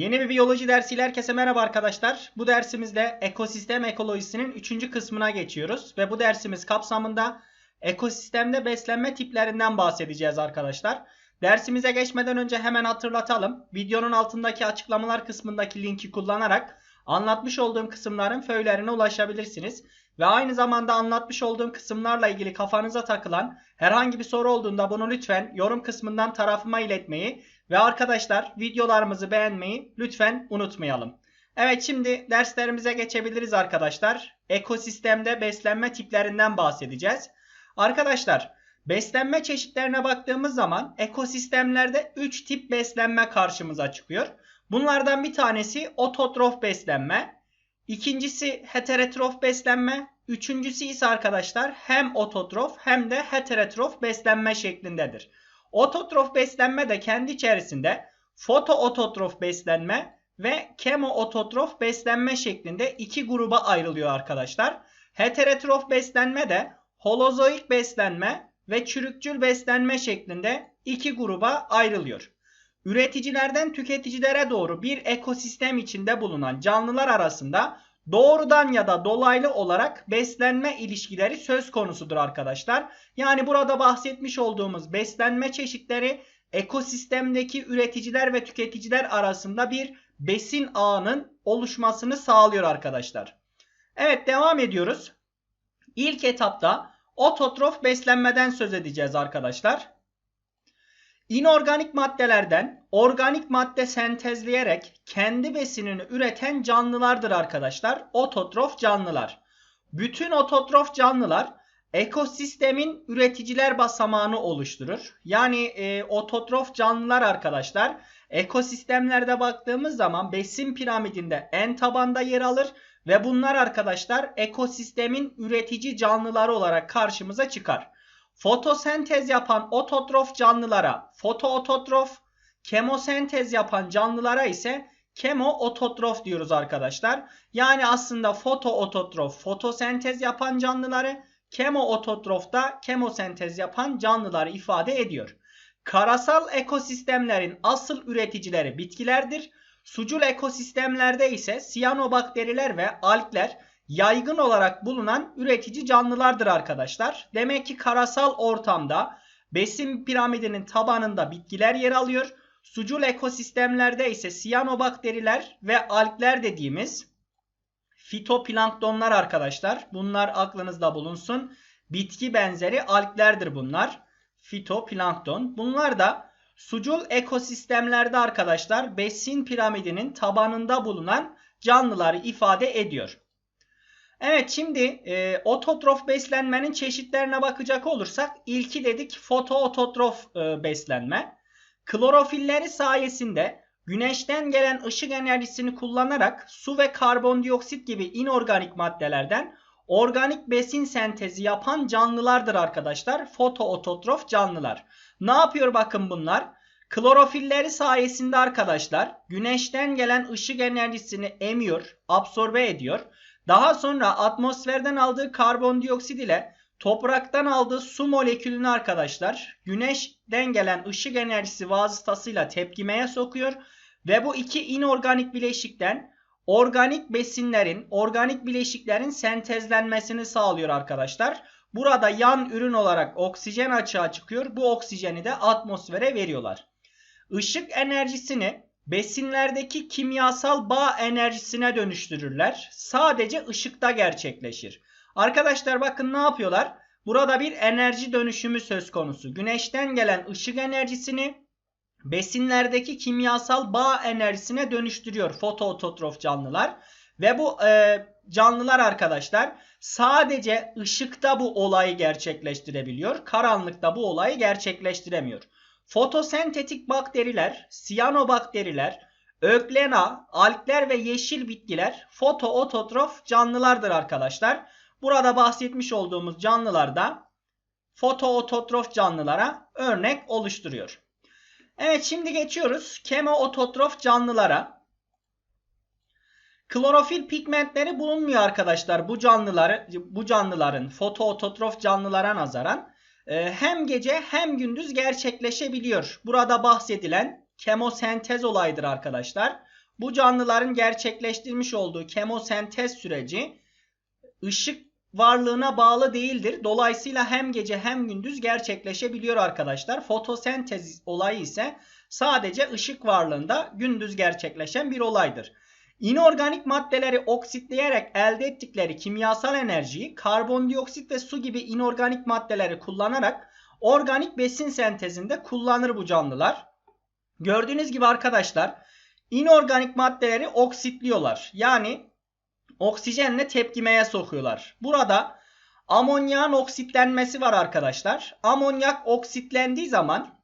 Yeni bir biyoloji dersiyle herkese merhaba arkadaşlar. Bu dersimizde ekosistem ekolojisinin 3. kısmına geçiyoruz. Ve bu dersimiz kapsamında ekosistemde beslenme tiplerinden bahsedeceğiz arkadaşlar. Dersimize geçmeden önce hemen hatırlatalım. Videonun altındaki açıklamalar kısmındaki linki kullanarak anlatmış olduğum kısımların föylerine ulaşabilirsiniz. Ve aynı zamanda anlatmış olduğum kısımlarla ilgili kafanıza takılan herhangi bir soru olduğunda bunu lütfen yorum kısmından tarafıma iletmeyi ve arkadaşlar videolarımızı beğenmeyi lütfen unutmayalım. Evet şimdi derslerimize geçebiliriz arkadaşlar. Ekosistemde beslenme tiplerinden bahsedeceğiz. Arkadaşlar beslenme çeşitlerine baktığımız zaman ekosistemlerde 3 tip beslenme karşımıza çıkıyor. Bunlardan bir tanesi ototrof beslenme. İkincisi heterotrof beslenme. Üçüncüsü ise arkadaşlar hem ototrof hem de heterotrof beslenme şeklindedir. Ototrof beslenme de kendi içerisinde fotoototrof beslenme ve kemoototrof beslenme şeklinde iki gruba ayrılıyor arkadaşlar. Heterotrof beslenme de holozoik beslenme ve çürükçül beslenme şeklinde iki gruba ayrılıyor. Üreticilerden tüketicilere doğru bir ekosistem içinde bulunan canlılar arasında doğrudan ya da dolaylı olarak beslenme ilişkileri söz konusudur arkadaşlar. Yani burada bahsetmiş olduğumuz beslenme çeşitleri ekosistemdeki üreticiler ve tüketiciler arasında bir besin ağının oluşmasını sağlıyor arkadaşlar. Evet devam ediyoruz. İlk etapta ototrof beslenmeden söz edeceğiz arkadaşlar. İnorganik maddelerden organik madde sentezleyerek kendi besinini üreten canlılardır arkadaşlar. Ototrof canlılar. Bütün ototrof canlılar ekosistemin üreticiler basamağını oluşturur. Yani e, ototrof canlılar arkadaşlar ekosistemlerde baktığımız zaman besin piramidinde en tabanda yer alır ve bunlar arkadaşlar ekosistemin üretici canlıları olarak karşımıza çıkar. Fotosentez yapan ototrof canlılara fotoototrof, kemosentez yapan canlılara ise kemoototrof diyoruz arkadaşlar. Yani aslında fotoototrof fotosentez yapan canlıları, kemoototrof da kemosentez yapan canlıları ifade ediyor. Karasal ekosistemlerin asıl üreticileri bitkilerdir. Sucul ekosistemlerde ise siyanobakteriler ve algler yaygın olarak bulunan üretici canlılardır arkadaşlar. Demek ki karasal ortamda besin piramidinin tabanında bitkiler yer alıyor. Sucul ekosistemlerde ise siyanobakteriler ve algler dediğimiz fitoplanktonlar arkadaşlar. Bunlar aklınızda bulunsun. Bitki benzeri alglerdir bunlar. Fitoplankton. Bunlar da sucul ekosistemlerde arkadaşlar besin piramidinin tabanında bulunan canlıları ifade ediyor. Evet şimdi e, ototrof beslenmenin çeşitlerine bakacak olursak ilki dedik fotoototrof e, beslenme. Klorofilleri sayesinde güneşten gelen ışık enerjisini kullanarak su ve karbondioksit gibi inorganik maddelerden organik besin sentezi yapan canlılardır arkadaşlar. Fotoototrof canlılar. Ne yapıyor bakın bunlar? Klorofilleri sayesinde arkadaşlar güneşten gelen ışık enerjisini emiyor, absorbe ediyor daha sonra atmosferden aldığı karbondioksit ile topraktan aldığı su molekülünü arkadaşlar güneşten gelen ışık enerjisi vasıtasıyla tepkimeye sokuyor ve bu iki inorganik bileşikten organik besinlerin, organik bileşiklerin sentezlenmesini sağlıyor arkadaşlar. Burada yan ürün olarak oksijen açığa çıkıyor. Bu oksijeni de atmosfere veriyorlar. Işık enerjisini besinlerdeki kimyasal bağ enerjisine dönüştürürler. Sadece ışıkta gerçekleşir. Arkadaşlar bakın ne yapıyorlar? Burada bir enerji dönüşümü söz konusu. Güneşten gelen ışık enerjisini besinlerdeki kimyasal bağ enerjisine dönüştürüyor fotoototrof canlılar. Ve bu e, canlılar arkadaşlar sadece ışıkta bu olayı gerçekleştirebiliyor. Karanlıkta bu olayı gerçekleştiremiyor. Fotosentetik bakteriler, siyanobakteriler, öklena, algler ve yeşil bitkiler fotoototrof canlılardır arkadaşlar. Burada bahsetmiş olduğumuz canlılar da fotoototrof canlılara örnek oluşturuyor. Evet şimdi geçiyoruz kemoototrof canlılara. Klorofil pigmentleri bulunmuyor arkadaşlar bu canlıları bu canlıların fotoototrof canlılara nazaran. Ee, hem gece hem gündüz gerçekleşebiliyor. Burada bahsedilen kemosentez olayıdır arkadaşlar. bu canlıların gerçekleştirmiş olduğu kemosentez süreci ışık varlığına bağlı değildir. Dolayısıyla hem gece hem gündüz gerçekleşebiliyor arkadaşlar. Fotosentez olayı ise sadece ışık varlığında gündüz gerçekleşen bir olaydır. İnorganik maddeleri oksitleyerek elde ettikleri kimyasal enerjiyi karbondioksit ve su gibi inorganik maddeleri kullanarak organik besin sentezinde kullanır bu canlılar. Gördüğünüz gibi arkadaşlar inorganik maddeleri oksitliyorlar. Yani oksijenle tepkimeye sokuyorlar. Burada amonyağın oksitlenmesi var arkadaşlar. Amonyak oksitlendiği zaman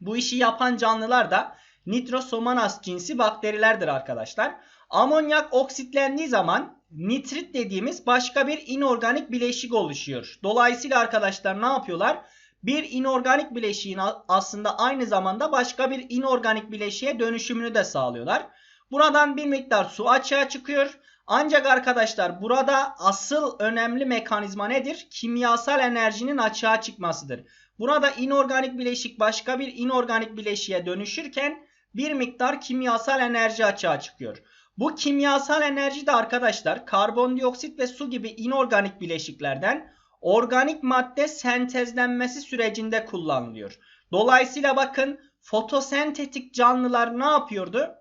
bu işi yapan canlılar da Nitrosomonas cinsi bakterilerdir arkadaşlar. Amonyak oksitlendiği zaman nitrit dediğimiz başka bir inorganik bileşik oluşuyor. Dolayısıyla arkadaşlar ne yapıyorlar? Bir inorganik bileşiğin aslında aynı zamanda başka bir inorganik bileşiğe dönüşümünü de sağlıyorlar. Buradan bir miktar su açığa çıkıyor. Ancak arkadaşlar burada asıl önemli mekanizma nedir? Kimyasal enerjinin açığa çıkmasıdır. Burada inorganik bileşik başka bir inorganik bileşiğe dönüşürken bir miktar kimyasal enerji açığa çıkıyor. Bu kimyasal enerji de arkadaşlar karbondioksit ve su gibi inorganik bileşiklerden organik madde sentezlenmesi sürecinde kullanılıyor. Dolayısıyla bakın fotosentetik canlılar ne yapıyordu?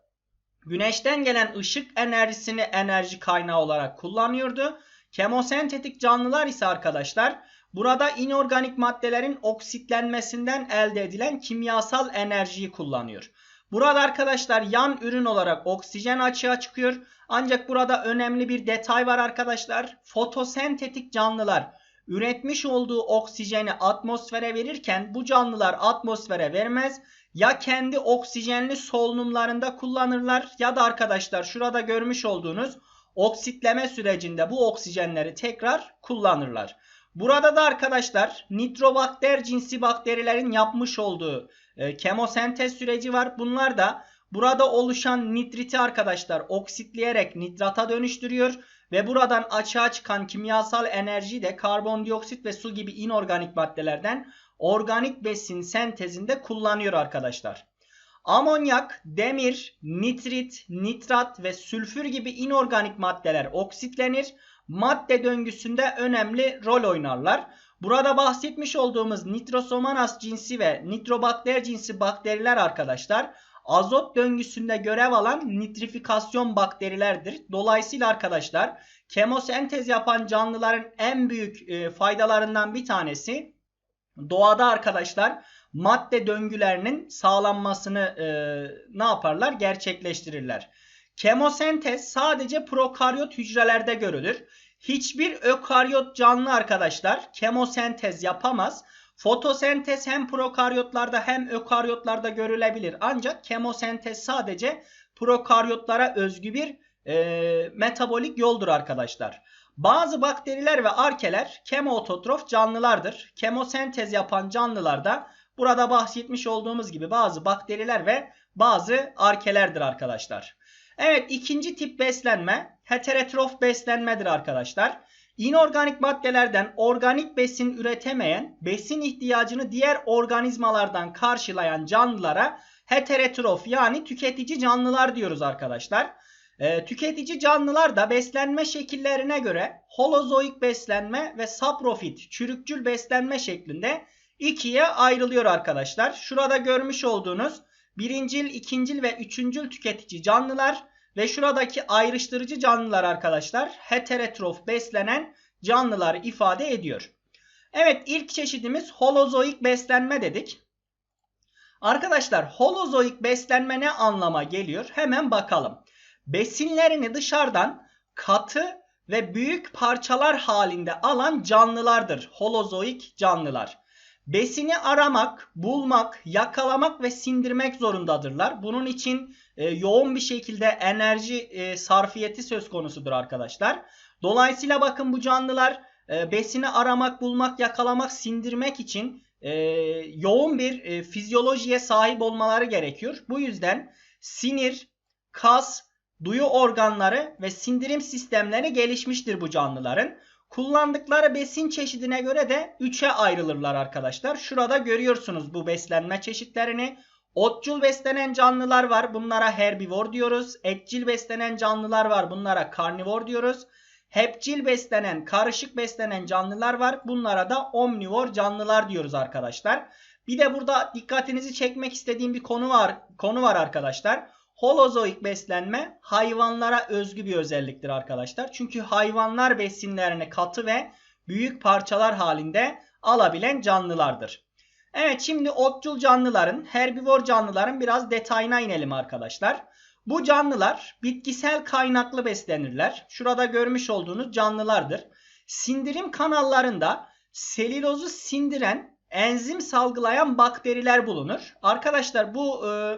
Güneşten gelen ışık enerjisini enerji kaynağı olarak kullanıyordu. Kemosentetik canlılar ise arkadaşlar burada inorganik maddelerin oksitlenmesinden elde edilen kimyasal enerjiyi kullanıyor. Burada arkadaşlar yan ürün olarak oksijen açığa çıkıyor. Ancak burada önemli bir detay var arkadaşlar. Fotosentetik canlılar üretmiş olduğu oksijeni atmosfere verirken bu canlılar atmosfere vermez. Ya kendi oksijenli solunumlarında kullanırlar ya da arkadaşlar şurada görmüş olduğunuz oksitleme sürecinde bu oksijenleri tekrar kullanırlar. Burada da arkadaşlar nitrobakter cinsi bakterilerin yapmış olduğu e, kemosentez süreci var. Bunlar da burada oluşan nitriti arkadaşlar oksitleyerek nitrata dönüştürüyor. Ve buradan açığa çıkan kimyasal enerji de karbondioksit ve su gibi inorganik maddelerden organik besin sentezinde kullanıyor arkadaşlar. Amonyak, demir, nitrit, nitrat ve sülfür gibi inorganik maddeler oksitlenir. Madde döngüsünde önemli rol oynarlar. Burada bahsetmiş olduğumuz Nitrosomonas cinsi ve Nitrobakter cinsi bakteriler arkadaşlar azot döngüsünde görev alan nitrifikasyon bakterilerdir. Dolayısıyla arkadaşlar kemosentez yapan canlıların en büyük e, faydalarından bir tanesi doğada arkadaşlar madde döngülerinin sağlanmasını e, ne yaparlar? Gerçekleştirirler. Kemosentez sadece prokaryot hücrelerde görülür. Hiçbir ökaryot canlı arkadaşlar kemosentez yapamaz. Fotosentez hem prokaryotlarda hem ökaryotlarda görülebilir. Ancak kemosentez sadece prokaryotlara özgü bir e, metabolik yoldur arkadaşlar. Bazı bakteriler ve arkeler kemoototrof canlılardır. Kemosentez yapan canlılarda burada bahsetmiş olduğumuz gibi bazı bakteriler ve bazı arkelerdir arkadaşlar. Evet ikinci tip beslenme heterotrof beslenmedir arkadaşlar. İnorganik maddelerden organik besin üretemeyen, besin ihtiyacını diğer organizmalardan karşılayan canlılara heterotrof yani tüketici canlılar diyoruz arkadaşlar. Ee, tüketici canlılar da beslenme şekillerine göre holozoik beslenme ve saprofit çürükçül beslenme şeklinde ikiye ayrılıyor arkadaşlar. Şurada görmüş olduğunuz birincil, ikincil ve üçüncül tüketici canlılar ve şuradaki ayrıştırıcı canlılar arkadaşlar heterotrof beslenen canlılar ifade ediyor. Evet ilk çeşidimiz holozoik beslenme dedik. Arkadaşlar holozoik beslenme ne anlama geliyor? Hemen bakalım. Besinlerini dışarıdan katı ve büyük parçalar halinde alan canlılardır holozoik canlılar. Besini aramak, bulmak, yakalamak ve sindirmek zorundadırlar. Bunun için e, yoğun bir şekilde enerji e, sarfiyeti söz konusudur arkadaşlar. Dolayısıyla bakın bu canlılar e, besini aramak, bulmak, yakalamak, sindirmek için e, yoğun bir e, fizyolojiye sahip olmaları gerekiyor. Bu yüzden sinir, kas, duyu organları ve sindirim sistemleri gelişmiştir bu canlıların. Kullandıkları besin çeşidine göre de 3'e ayrılırlar arkadaşlar. Şurada görüyorsunuz bu beslenme çeşitlerini. Otçul beslenen canlılar var. Bunlara herbivor diyoruz. Etçil beslenen canlılar var. Bunlara karnivor diyoruz. Hepçil beslenen, karışık beslenen canlılar var. Bunlara da omnivor canlılar diyoruz arkadaşlar. Bir de burada dikkatinizi çekmek istediğim bir konu var. Konu var arkadaşlar. Holozoik beslenme hayvanlara özgü bir özelliktir arkadaşlar. Çünkü hayvanlar besinlerini katı ve büyük parçalar halinde alabilen canlılardır. Evet şimdi otçul canlıların, herbivor canlıların biraz detayına inelim arkadaşlar. Bu canlılar bitkisel kaynaklı beslenirler. Şurada görmüş olduğunuz canlılardır. Sindirim kanallarında selilozu sindiren enzim salgılayan bakteriler bulunur. Arkadaşlar bu e,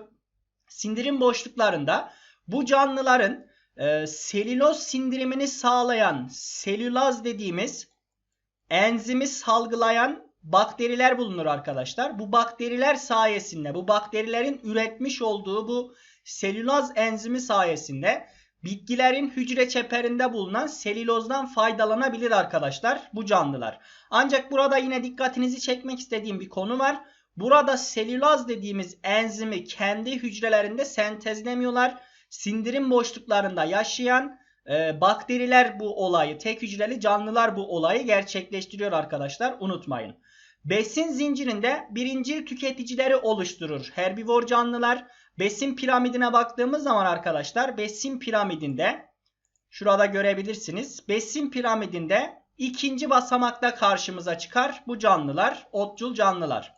sindirim boşluklarında bu canlıların e, selüloz sindirimini sağlayan selülaz dediğimiz enzimi salgılayan bakteriler bulunur arkadaşlar. Bu bakteriler sayesinde bu bakterilerin üretmiş olduğu bu selülaz enzimi sayesinde bitkilerin hücre çeperinde bulunan selülozdan faydalanabilir arkadaşlar bu canlılar. Ancak burada yine dikkatinizi çekmek istediğim bir konu var. Burada selülaz dediğimiz enzimi kendi hücrelerinde sentezlemiyorlar. Sindirim boşluklarında yaşayan e, bakteriler bu olayı, tek hücreli canlılar bu olayı gerçekleştiriyor arkadaşlar. Unutmayın. Besin zincirinde birincil tüketicileri oluşturur. Herbivor canlılar besin piramidine baktığımız zaman arkadaşlar besin piramidinde şurada görebilirsiniz. Besin piramidinde ikinci basamakta karşımıza çıkar bu canlılar, otçul canlılar.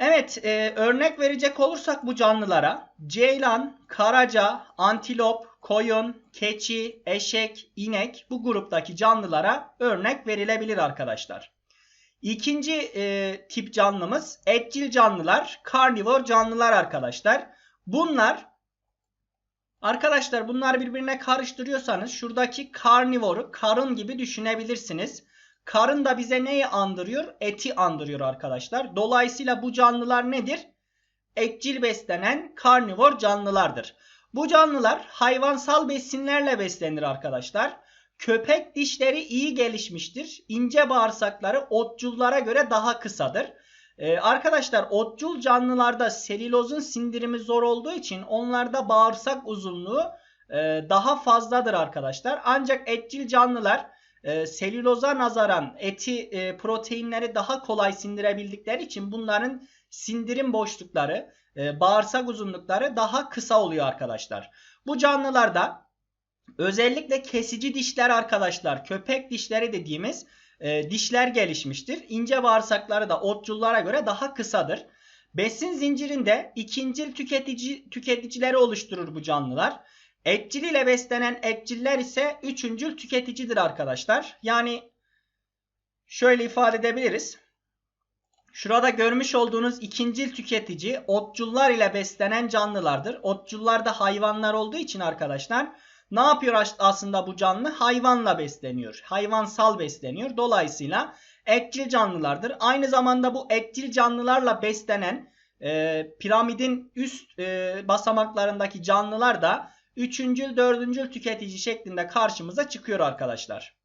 Evet e, örnek verecek olursak bu canlılara ceylan, karaca, antilop, koyun, keçi, eşek, inek bu gruptaki canlılara örnek verilebilir arkadaşlar. İkinci e, tip canlımız etçil canlılar, karnivor canlılar arkadaşlar. Bunlar arkadaşlar bunlar birbirine karıştırıyorsanız şuradaki karnivoru karın gibi düşünebilirsiniz. Karın da bize neyi andırıyor? Eti andırıyor arkadaşlar. Dolayısıyla bu canlılar nedir? Etçil beslenen karnivor canlılardır. Bu canlılar hayvansal besinlerle beslenir arkadaşlar. Köpek dişleri iyi gelişmiştir. İnce bağırsakları otcullara göre daha kısadır. Ee, arkadaşlar otcul canlılarda selülozun sindirimi zor olduğu için onlarda bağırsak uzunluğu e, daha fazladır arkadaşlar. Ancak etçil canlılar e, selüloza nazaran eti e, proteinleri daha kolay sindirebildikleri için bunların sindirim boşlukları e, bağırsak uzunlukları daha kısa oluyor arkadaşlar. Bu canlılarda özellikle kesici dişler arkadaşlar köpek dişleri dediğimiz e, dişler gelişmiştir. İnce bağırsakları da otçullara göre daha kısadır. Besin zincirinde ikincil tüketici, tüketicileri oluşturur bu canlılar. Etçil ile beslenen etçiller ise üçüncül tüketicidir arkadaşlar. Yani şöyle ifade edebiliriz. Şurada görmüş olduğunuz ikincil tüketici otçullar ile beslenen canlılardır. Otçullar da hayvanlar olduğu için arkadaşlar ne yapıyor aslında bu canlı? Hayvanla besleniyor. Hayvansal besleniyor. Dolayısıyla etçil canlılardır. Aynı zamanda bu etçil canlılarla beslenen e, piramidin üst e, basamaklarındaki canlılar da üçüncül, dördüncül tüketici şeklinde karşımıza çıkıyor arkadaşlar.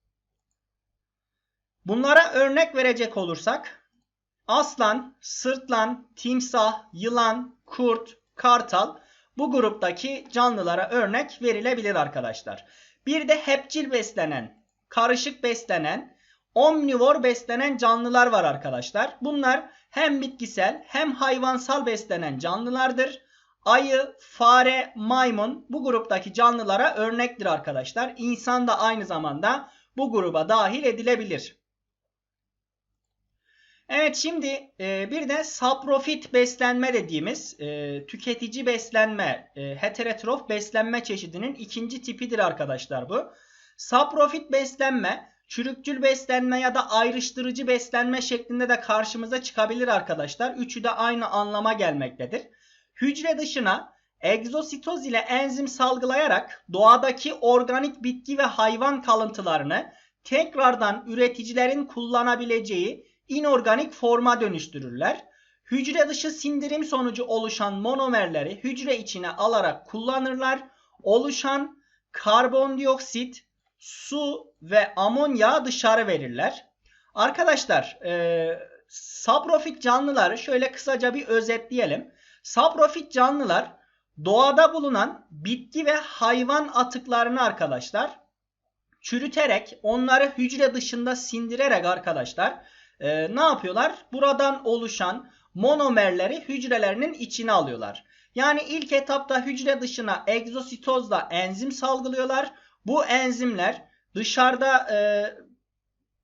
Bunlara örnek verecek olursak aslan, sırtlan, timsah, yılan, kurt, kartal bu gruptaki canlılara örnek verilebilir arkadaşlar. Bir de hepçil beslenen, karışık beslenen, omnivor beslenen canlılar var arkadaşlar. Bunlar hem bitkisel hem hayvansal beslenen canlılardır. Ayı, fare, maymun bu gruptaki canlılara örnektir arkadaşlar. İnsan da aynı zamanda bu gruba dahil edilebilir. Evet şimdi e, bir de saprofit beslenme dediğimiz e, tüketici beslenme, e, heterotrof beslenme çeşidinin ikinci tipidir arkadaşlar bu. Saprofit beslenme, çürükçül beslenme ya da ayrıştırıcı beslenme şeklinde de karşımıza çıkabilir arkadaşlar. Üçü de aynı anlama gelmektedir. Hücre dışına egzositoz ile enzim salgılayarak doğadaki organik bitki ve hayvan kalıntılarını tekrardan üreticilerin kullanabileceği inorganik forma dönüştürürler. Hücre dışı sindirim sonucu oluşan monomerleri hücre içine alarak kullanırlar. Oluşan karbondioksit, su ve amonya dışarı verirler. Arkadaşlar e, saprofit canlıları şöyle kısaca bir özetleyelim. Saprofit canlılar doğada bulunan bitki ve hayvan atıklarını arkadaşlar çürüterek onları hücre dışında sindirerek arkadaşlar e, ne yapıyorlar? Buradan oluşan monomerleri hücrelerinin içine alıyorlar. Yani ilk etapta hücre dışına egzositozla enzim salgılıyorlar. Bu enzimler dışarıda e,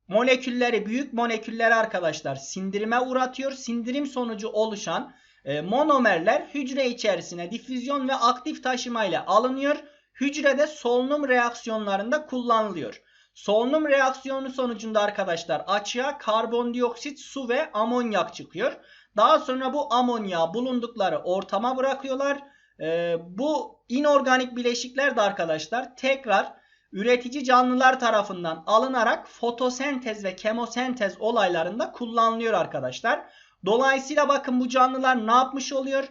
molekülleri, büyük molekülleri arkadaşlar sindirime uğratıyor. Sindirim sonucu oluşan e, monomerler hücre içerisine difüzyon ve aktif taşıma ile alınıyor. Hücrede solunum reaksiyonlarında kullanılıyor. Solunum reaksiyonu sonucunda arkadaşlar açığa karbondioksit, su ve amonyak çıkıyor. Daha sonra bu amonyağı bulundukları ortama bırakıyorlar. Ee, bu inorganik bileşikler de arkadaşlar tekrar üretici canlılar tarafından alınarak fotosentez ve kemosentez olaylarında kullanılıyor arkadaşlar. Dolayısıyla bakın bu canlılar ne yapmış oluyor?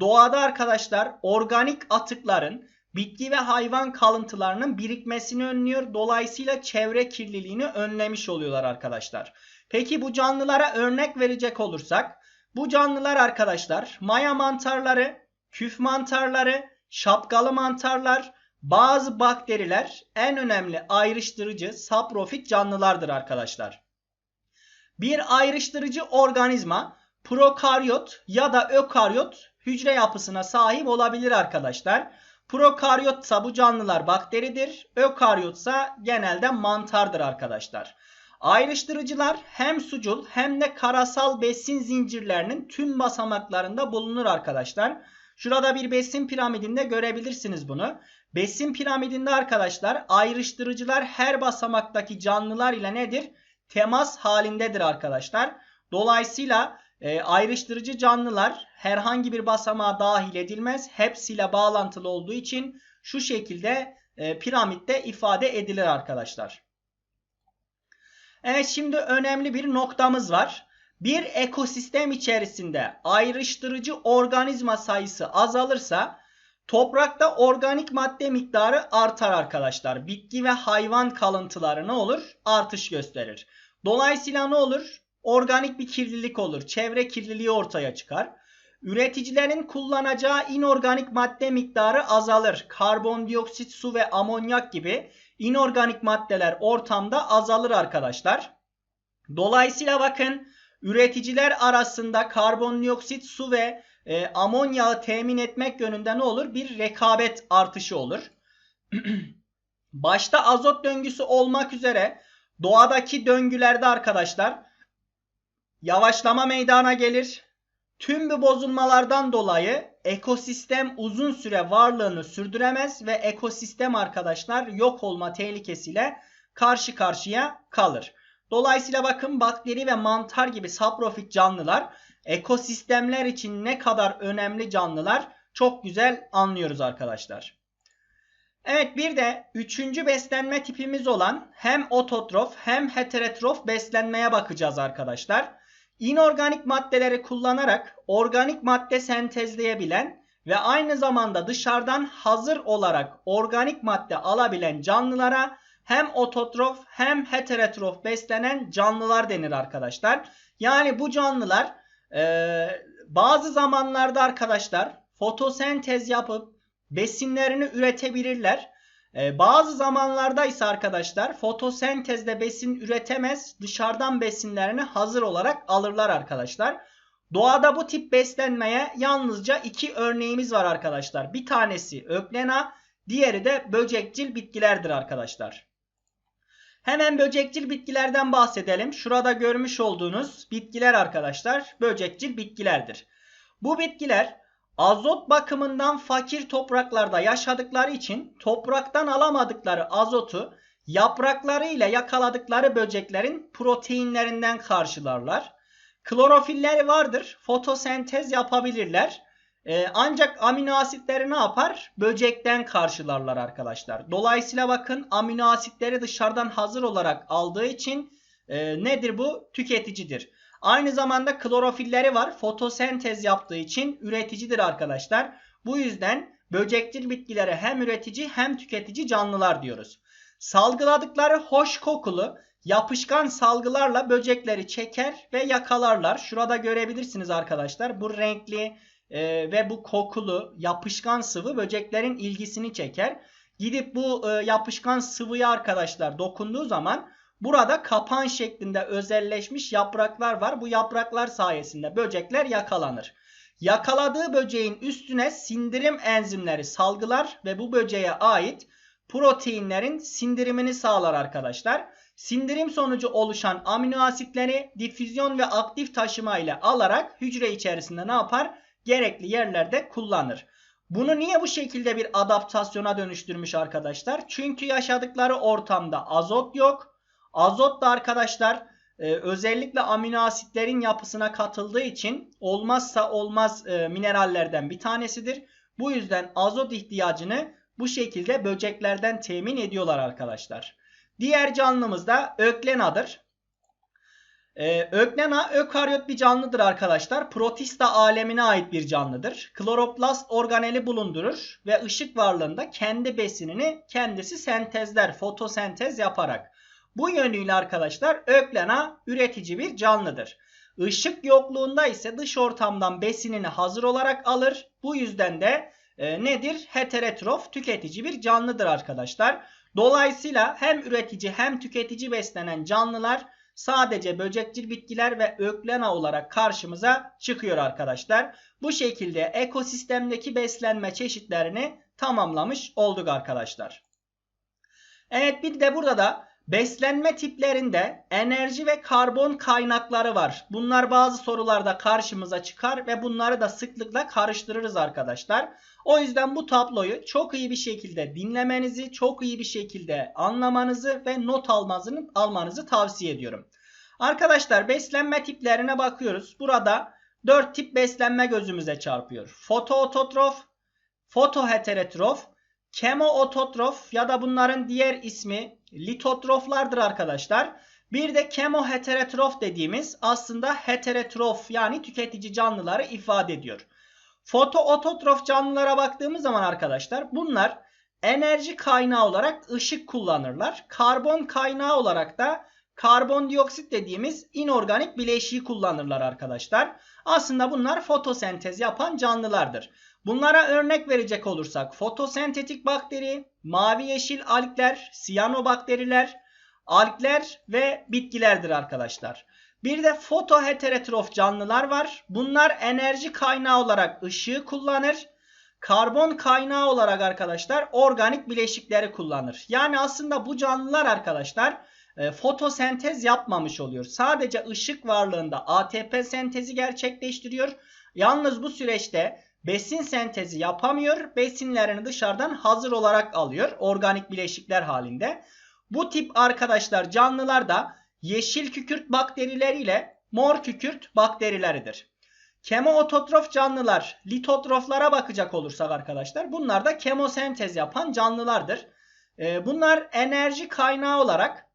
Doğada arkadaşlar organik atıkların bitki ve hayvan kalıntılarının birikmesini önlüyor. Dolayısıyla çevre kirliliğini önlemiş oluyorlar arkadaşlar. Peki bu canlılara örnek verecek olursak bu canlılar arkadaşlar maya mantarları, küf mantarları, şapkalı mantarlar, bazı bakteriler en önemli ayrıştırıcı saprofit canlılardır arkadaşlar. Bir ayrıştırıcı organizma prokaryot ya da ökaryot hücre yapısına sahip olabilir arkadaşlar. Prokaryotsa bu canlılar bakteridir. Ökaryotsa genelde mantardır arkadaşlar. Ayrıştırıcılar hem sucul hem de karasal besin zincirlerinin tüm basamaklarında bulunur arkadaşlar. Şurada bir besin piramidinde görebilirsiniz bunu. Besin piramidinde arkadaşlar ayrıştırıcılar her basamaktaki canlılar ile nedir? Temas halindedir arkadaşlar. Dolayısıyla e, ayrıştırıcı canlılar herhangi bir basamağa dahil edilmez. Hepsiyle bağlantılı olduğu için şu şekilde e, piramitte ifade edilir arkadaşlar. Evet şimdi önemli bir noktamız var. Bir ekosistem içerisinde ayrıştırıcı organizma sayısı azalırsa toprakta organik madde miktarı artar arkadaşlar. Bitki ve hayvan kalıntıları ne olur? Artış gösterir. Dolayısıyla ne olur? Organik bir kirlilik olur. Çevre kirliliği ortaya çıkar. Üreticilerin kullanacağı inorganik madde miktarı azalır. Karbondioksit, su ve amonyak gibi inorganik maddeler ortamda azalır arkadaşlar. Dolayısıyla bakın üreticiler arasında karbondioksit, su ve e, amonyağı temin etmek yönünde ne olur? Bir rekabet artışı olur. Başta azot döngüsü olmak üzere doğadaki döngülerde arkadaşlar yavaşlama meydana gelir. Tüm bu bozulmalardan dolayı ekosistem uzun süre varlığını sürdüremez ve ekosistem arkadaşlar yok olma tehlikesiyle karşı karşıya kalır. Dolayısıyla bakın bakteri ve mantar gibi saprofit canlılar ekosistemler için ne kadar önemli canlılar çok güzel anlıyoruz arkadaşlar. Evet bir de üçüncü beslenme tipimiz olan hem ototrof hem heterotrof beslenmeye bakacağız arkadaşlar. İnorganik maddeleri kullanarak organik madde sentezleyebilen ve aynı zamanda dışarıdan hazır olarak organik madde alabilen canlılara hem ototrof hem heterotrof beslenen canlılar denir arkadaşlar. Yani bu canlılar e, bazı zamanlarda arkadaşlar fotosentez yapıp besinlerini üretebilirler. Ee, bazı zamanlarda ise arkadaşlar fotosentezde besin üretemez dışarıdan besinlerini hazır olarak alırlar arkadaşlar. Doğada bu tip beslenmeye yalnızca iki örneğimiz var arkadaşlar. Bir tanesi öklena diğeri de böcekcil bitkilerdir arkadaşlar. Hemen böcekcil bitkilerden bahsedelim. Şurada görmüş olduğunuz bitkiler arkadaşlar böcekcil bitkilerdir. Bu bitkiler Azot bakımından fakir topraklarda yaşadıkları için topraktan alamadıkları azotu yaprakları ile yakaladıkları böceklerin proteinlerinden karşılarlar. Klorofilleri vardır. Fotosentez yapabilirler. Ee, ancak amino asitleri ne yapar? Böcekten karşılarlar arkadaşlar. Dolayısıyla bakın amino asitleri dışarıdan hazır olarak aldığı için e, nedir bu? Tüketicidir. Aynı zamanda klorofilleri var. Fotosentez yaptığı için üreticidir arkadaşlar. Bu yüzden böcekçil bitkilere hem üretici hem tüketici canlılar diyoruz. Salgıladıkları hoş kokulu yapışkan salgılarla böcekleri çeker ve yakalarlar. Şurada görebilirsiniz arkadaşlar. Bu renkli e, ve bu kokulu yapışkan sıvı böceklerin ilgisini çeker. Gidip bu e, yapışkan sıvıya arkadaşlar dokunduğu zaman burada kapan şeklinde özelleşmiş yapraklar var. Bu yapraklar sayesinde böcekler yakalanır. Yakaladığı böceğin üstüne sindirim enzimleri salgılar ve bu böceğe ait proteinlerin sindirimini sağlar arkadaşlar. Sindirim sonucu oluşan amino asitleri difüzyon ve aktif taşıma ile alarak hücre içerisinde ne yapar? Gerekli yerlerde kullanır. Bunu niye bu şekilde bir adaptasyona dönüştürmüş arkadaşlar? Çünkü yaşadıkları ortamda azot yok. Azot da arkadaşlar e, özellikle amino asitlerin yapısına katıldığı için olmazsa olmaz e, minerallerden bir tanesidir. Bu yüzden azot ihtiyacını bu şekilde böceklerden temin ediyorlar arkadaşlar. Diğer canlımız da öklenadır. Ee, öklena ökaryot bir canlıdır arkadaşlar. Protista alemine ait bir canlıdır. Kloroplast organeli bulundurur ve ışık varlığında kendi besinini kendisi sentezler, fotosentez yaparak. Bu yönüyle arkadaşlar öklena üretici bir canlıdır. Işık yokluğunda ise dış ortamdan besinini hazır olarak alır. Bu yüzden de e, nedir? Heterotrof tüketici bir canlıdır arkadaşlar. Dolayısıyla hem üretici hem tüketici beslenen canlılar sadece böcekçil bitkiler ve öklena olarak karşımıza çıkıyor arkadaşlar. Bu şekilde ekosistemdeki beslenme çeşitlerini tamamlamış olduk arkadaşlar. Evet bir de burada da beslenme tiplerinde enerji ve karbon kaynakları var. Bunlar bazı sorularda karşımıza çıkar ve bunları da sıklıkla karıştırırız arkadaşlar. O yüzden bu tabloyu çok iyi bir şekilde dinlemenizi, çok iyi bir şekilde anlamanızı ve not almanızı, almanızı tavsiye ediyorum. Arkadaşlar beslenme tiplerine bakıyoruz. Burada 4 tip beslenme gözümüze çarpıyor. Fotoototrof, fotoheterotrof, kemoototrof ya da bunların diğer ismi litotroflardır arkadaşlar. Bir de kemoheterotrof dediğimiz aslında heterotrof yani tüketici canlıları ifade ediyor. Fotoototrof canlılara baktığımız zaman arkadaşlar bunlar enerji kaynağı olarak ışık kullanırlar. Karbon kaynağı olarak da karbondioksit dediğimiz inorganik bileşiği kullanırlar arkadaşlar. Aslında bunlar fotosentez yapan canlılardır. Bunlara örnek verecek olursak fotosentetik bakteri, mavi yeşil algler, siyanobakteriler, algler ve bitkilerdir arkadaşlar. Bir de fotoheterotrof canlılar var. Bunlar enerji kaynağı olarak ışığı kullanır. Karbon kaynağı olarak arkadaşlar organik bileşikleri kullanır. Yani aslında bu canlılar arkadaşlar e, fotosentez yapmamış oluyor. Sadece ışık varlığında ATP sentezi gerçekleştiriyor. Yalnız bu süreçte besin sentezi yapamıyor. Besinlerini dışarıdan hazır olarak alıyor. Organik bileşikler halinde. Bu tip arkadaşlar canlılar da yeşil kükürt bakterileriyle mor kükürt bakterileridir. Kemoototrof canlılar, litotroflara bakacak olursak arkadaşlar bunlar da kemosentez yapan canlılardır. E, bunlar enerji kaynağı olarak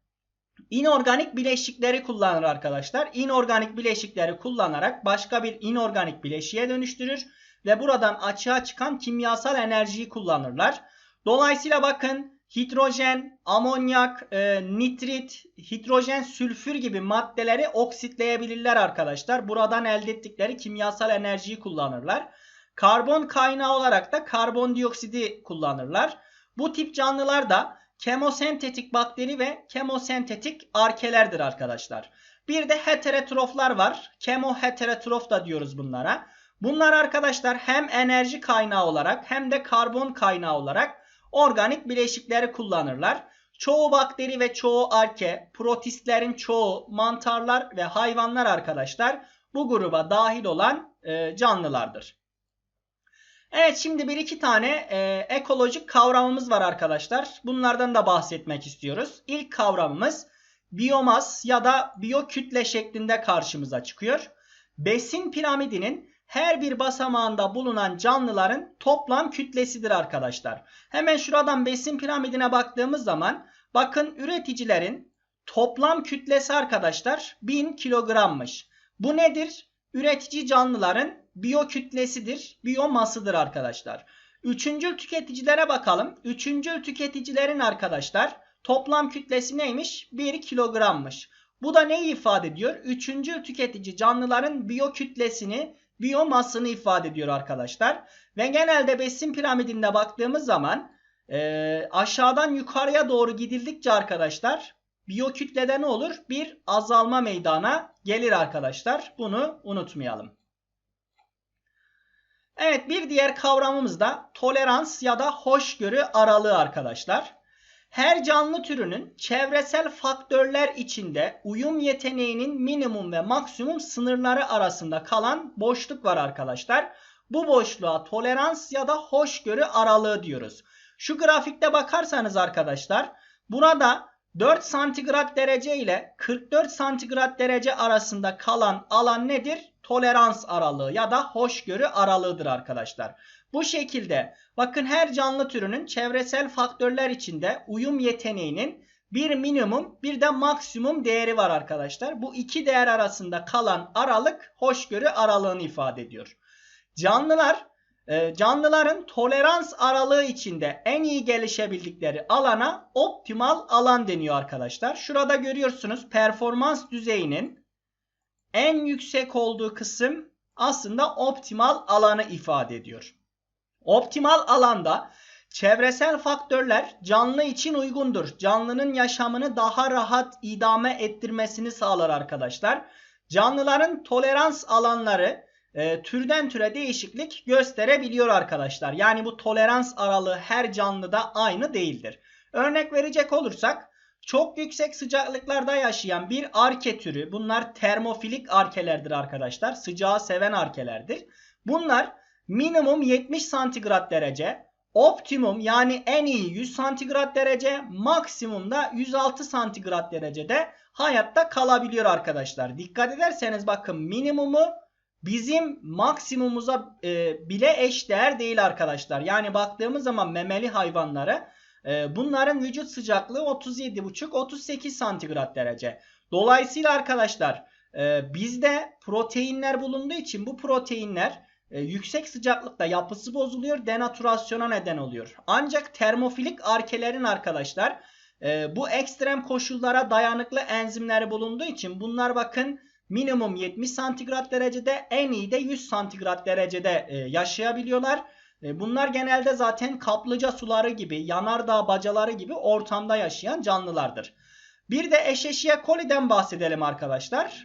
inorganik bileşikleri kullanır arkadaşlar. İnorganik bileşikleri kullanarak başka bir inorganik bileşiğe dönüştürür ve buradan açığa çıkan kimyasal enerjiyi kullanırlar. Dolayısıyla bakın hidrojen, amonyak, e, nitrit, hidrojen, sülfür gibi maddeleri oksitleyebilirler arkadaşlar. Buradan elde ettikleri kimyasal enerjiyi kullanırlar. Karbon kaynağı olarak da karbondioksidi kullanırlar. Bu tip canlılar da kemosentetik bakteri ve kemosentetik arkelerdir arkadaşlar. Bir de heterotroflar var. Kemoheterotrof da diyoruz bunlara. Bunlar arkadaşlar hem enerji kaynağı olarak hem de karbon kaynağı olarak organik bileşikleri kullanırlar. Çoğu bakteri ve çoğu arke, protistlerin çoğu mantarlar ve hayvanlar arkadaşlar bu gruba dahil olan e, canlılardır. Evet şimdi bir iki tane e, ekolojik kavramımız var arkadaşlar. Bunlardan da bahsetmek istiyoruz. İlk kavramımız biyomas ya da biyokütle şeklinde karşımıza çıkıyor. Besin piramidinin her bir basamağında bulunan canlıların toplam kütlesidir arkadaşlar. Hemen şuradan besin piramidine baktığımız zaman bakın üreticilerin toplam kütlesi arkadaşlar 1000 kilogrammış. Bu nedir? Üretici canlıların biyokütlesidir, biyomasıdır arkadaşlar. Üçüncül tüketicilere bakalım. Üçüncül tüketicilerin arkadaşlar toplam kütlesi neymiş? 1 kilogrammış. Bu da neyi ifade ediyor? Üçüncül tüketici canlıların biyokütlesini biyomasını ifade ediyor arkadaşlar. Ve genelde besin piramidinde baktığımız zaman e, aşağıdan yukarıya doğru gidildikçe arkadaşlar biyokütlede ne olur? Bir azalma meydana gelir arkadaşlar. Bunu unutmayalım. Evet bir diğer kavramımız da tolerans ya da hoşgörü aralığı arkadaşlar. Her canlı türünün çevresel faktörler içinde uyum yeteneğinin minimum ve maksimum sınırları arasında kalan boşluk var arkadaşlar. Bu boşluğa tolerans ya da hoşgörü aralığı diyoruz. Şu grafikte bakarsanız arkadaşlar burada 4 santigrat derece ile 44 santigrat derece arasında kalan alan nedir? Tolerans aralığı ya da hoşgörü aralığıdır arkadaşlar. Bu şekilde bakın her canlı türünün çevresel faktörler içinde uyum yeteneğinin bir minimum bir de maksimum değeri var arkadaşlar. Bu iki değer arasında kalan aralık hoşgörü aralığını ifade ediyor. Canlılar e, canlıların tolerans aralığı içinde en iyi gelişebildikleri alana optimal alan deniyor arkadaşlar. Şurada görüyorsunuz performans düzeyinin en yüksek olduğu kısım aslında optimal alanı ifade ediyor. Optimal alanda çevresel faktörler canlı için uygundur. Canlının yaşamını daha rahat idame ettirmesini sağlar arkadaşlar. Canlıların tolerans alanları e, türden türe değişiklik gösterebiliyor arkadaşlar. Yani bu tolerans aralığı her canlıda aynı değildir. Örnek verecek olursak çok yüksek sıcaklıklarda yaşayan bir arke türü bunlar termofilik arkelerdir arkadaşlar. Sıcağı seven arkelerdir. Bunlar minimum 70 santigrat derece, optimum yani en iyi 100 santigrat derece, maksimum da 106 santigrat derecede hayatta kalabiliyor arkadaşlar. Dikkat ederseniz bakın minimumu bizim maksimumumuza e, bile eş değer değil arkadaşlar. Yani baktığımız zaman memeli hayvanlara e, bunların vücut sıcaklığı 37,5-38 santigrat derece. Dolayısıyla arkadaşlar e, bizde proteinler bulunduğu için bu proteinler e, yüksek sıcaklıkta yapısı bozuluyor, denaturasyona neden oluyor. Ancak termofilik arkelerin arkadaşlar e, bu ekstrem koşullara dayanıklı enzimleri bulunduğu için bunlar bakın minimum 70 santigrat derecede en iyi de 100 santigrat derecede e, yaşayabiliyorlar. E, bunlar genelde zaten kaplıca suları gibi yanardağ bacaları gibi ortamda yaşayan canlılardır. Bir de Escherichia coli'den bahsedelim arkadaşlar.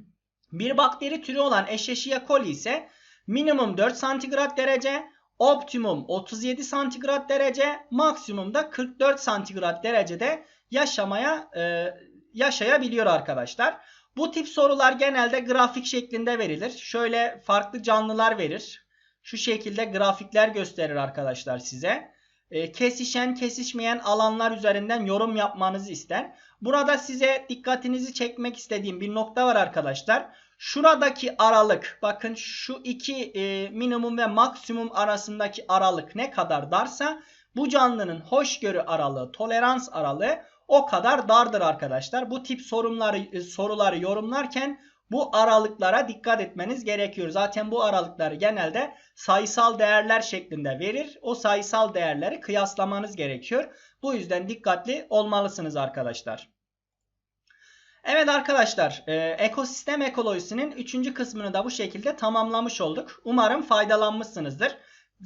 bir bakteri türü olan Escherichia coli ise minimum 4 santigrat derece, optimum 37 santigrat derece, maksimum da 44 santigrat derecede yaşamaya e, yaşayabiliyor arkadaşlar. Bu tip sorular genelde grafik şeklinde verilir. Şöyle farklı canlılar verir. Şu şekilde grafikler gösterir arkadaşlar size. E, kesişen kesişmeyen alanlar üzerinden yorum yapmanızı ister. Burada size dikkatinizi çekmek istediğim bir nokta var arkadaşlar. Şuradaki aralık bakın şu iki e, minimum ve maksimum arasındaki aralık ne kadar darsa bu canlının hoşgörü aralığı, tolerans aralığı o kadar dardır arkadaşlar. Bu tip sorunları, e, soruları yorumlarken bu aralıklara dikkat etmeniz gerekiyor. Zaten bu aralıkları genelde sayısal değerler şeklinde verir. O sayısal değerleri kıyaslamanız gerekiyor. Bu yüzden dikkatli olmalısınız arkadaşlar. Evet arkadaşlar e, ekosistem ekolojisinin 3. kısmını da bu şekilde tamamlamış olduk. Umarım faydalanmışsınızdır.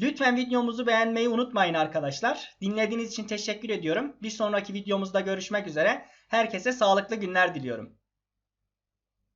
Lütfen videomuzu beğenmeyi unutmayın arkadaşlar. Dinlediğiniz için teşekkür ediyorum. Bir sonraki videomuzda görüşmek üzere. Herkese sağlıklı günler diliyorum.